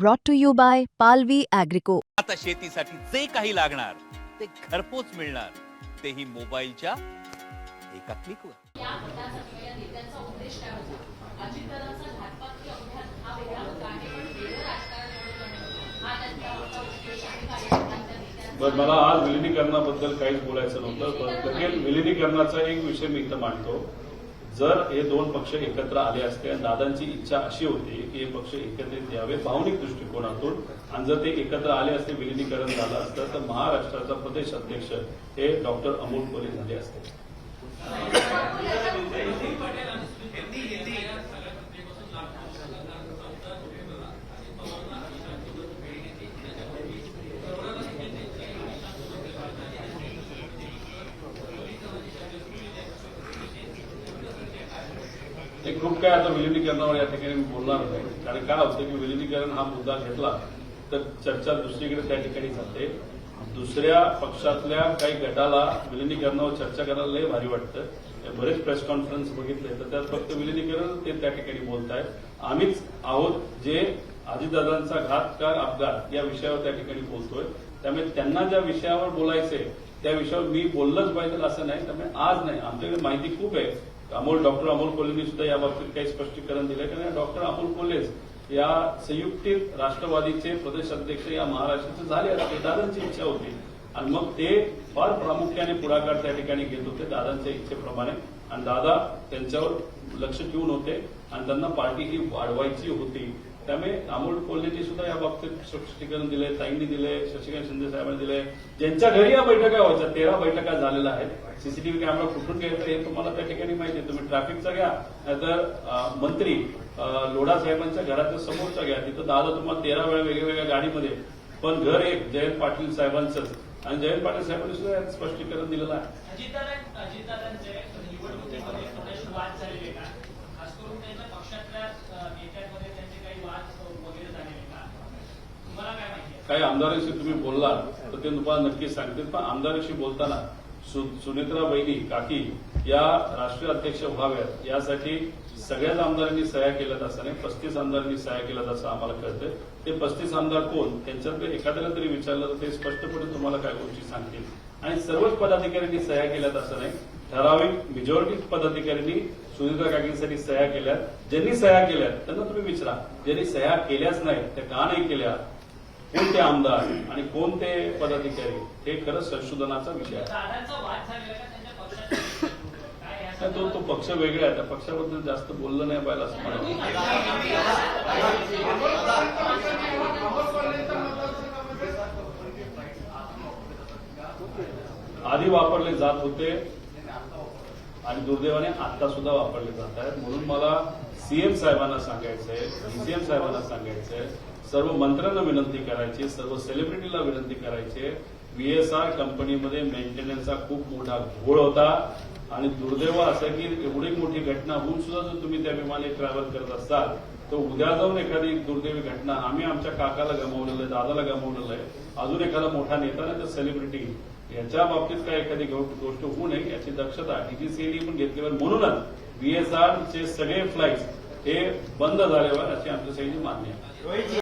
brought to you by Palvi Agrico. आता शेतीसाठी जे काही लागणार ते घरपोच मिळणार. तेही मोबाईलच्या एका क्लिकवर या हा हा बरं मला आज विलिनीकरणाबद्दल काहीच बोलायचं नव्हतं पण विलिनीकरणाचा एक विषय मी इथं मांडतो. जर हे दोन पक्ष एकत्र आले असते आणि दादांची इच्छा अशी होती की हे पक्ष एकत्रित यावे भावनिक दृष्टिकोनातून. आणि जर ते एकत्र आले असते विलिनीकरण झालं असतं तर महाराष्ट्राचा प्रदेश अध्यक्ष हे डॉक्टर अमोल कोले झाले असते. ते खूप काय आता विलिनीकरणावर या ठिकाणी मी बोलणार नाही. कारण काय होतं की विलिनीकरण हा मुद्दा घेतला तर चर्चा दुसरीकडे त्या ठिकाणी जाते दुसऱ्या पक्षातल्या काही गटाला विलिनीकरणावर चर्चा करायला लय भारी वाटतं. बरेच प्रेस कॉन्फरन्स बघितले तर त्यात फक्त विलिनीकरण ते त्या ठिकाणी बोलतायत. आम्हीच आहोत जे अजितदादांचा घातकार अपघात या विषयावर त्या ठिकाणी बोलतोय. त्यामुळे त्यांना ज्या विषयावर बोलायचंय त्या विषयावर मी बोललंच पाहिजे असं नाही. त्यामुळे आज नाही. आमच्याकडे माहिती खूप आहे. अमोल डॉक्टर अमोल कोल्हेंनी सुद्धा या बाबतीत काही स्पष्टीकरण दिलं कारण डॉक्टर अमोल कोल्हेच या संयुक्तीत राष्ट्रवादीचे प्रदेश अध्यक्ष या महाराष्ट्राचे झाले असते दादांची इच्छा होती. आणि मग ते फार प्रामुख्याने पुढाकार त्या ठिकाणी घेत होते दादांच्या इच्छेप्रमाणे. आणि दादा त्यांच्यावर लक्ष ठेवून होते. आणि त्यांना पार्टी ही वाढवायची होती. त्यामुळे अमोल कोल्हेची सुद्धा या बाबतीत स्पष्टीकरण दिले ताईंनी दिले शशिकांत शिंदे साहेबांनी दिले ज्यांच्या घरी या बैठका व्हायच्या तेरा बैठका झालेल्या आहेत. सीसीटीव्ही कॅमेरा कुठून घ्यायचा हे तुम्हाला त्या ठिकाणी माहिती तुम्ही ट्रॅफिकचा घ्या नाहीतर मंत्री लोढा साहेबांच्या घराच्या समोरचा घ्या. तिथं दादा तुम्हाला तेरा वेळा वेगवेगळ्या गाडीमध्ये पण घर एक जयंत पाटील साहेबांचंच आणि जयंत पाटील साहेबांनी सुद्धा स्पष्टीकरण दिलेलं आहे. काही आमदारांशी तुम्ही बोललात तर ते तुम्हाला नक्की सांगतील. पण आमदारांशी बोलताना सुनेत्रा बहिणी काकी या राष्ट्रीय अध्यक्ष व्हाव्यात. यासाठी सगळ्याच आमदारांनी सह्या केल्यात असं नाही पस्तीस आमदारांनी सह्या केल्यात असं आम्हाला कळतं ते पस्तीस आमदार कोण? त्यांच्यातलं एखाद्याला तरी विचारलं तर ते स्पष्टपणे तुम्हाला काय गोष्टी सांगतील. आणि सर्वच पदाधिकाऱ्यांनी सह्या केल्यात असं नाही. ठराविक मेजॉरिटी पदाधिकाऱ्यांनी सुनीता काकींसाठी सह्या केल्यात. ज्यांनी सह्या केल्यात त्यांना तुम्ही विचारा. ज्यांनी सह्या केल्याच नाही त्या का नाही केल्या? कोणते आमदार आणि कोणते पदाधिकारी हे खरंच संशोधनाचा विषय आहे. तो तो पक्ष वेगळा आहे. त्या पक्षाबद्दल जास्त बोललं नाही पाहिजे असं वाटतं. आधी वापरले जात होते आणि दुर्दैवाने आता सुद्धा वापरले जात आहेत. म्हणून मला सीएम साहेबांना सांगायचंय डीसीएम साहेबांना सांगायचंय सर्व मंत्र्यांना विनंती करायची सर्व सेलिब्रिटीला विनंती करायची. बीएसआर कंपनीमध्ये मेंटेनन्सचा खूप मोठा घोळ होता. आणि दुर्दैव असं की एवढी मोठी घटना होऊन सुद्धा जर तुम्ही त्या विमाने ट्रॅव्हल करत असाल तर उद्या जाऊन एखादी दुर्दैवी घटना आम्ही आमच्या काकाला गमावलेलं आहे दादाला गमावलेलं आहे अजून एखादा मोठा नेता नाही तर सेलिब्रिटी याच्या बाबतीत काय एखादी गोष्ट होऊ नये याची दक्षता डीजीसीएनी पण घेतल्यावर म्हणूनच बीएसआर चे सगळे फ्लाईट हे बंद झाल्यावर अशी आमच्या सगळी मान्य आहे.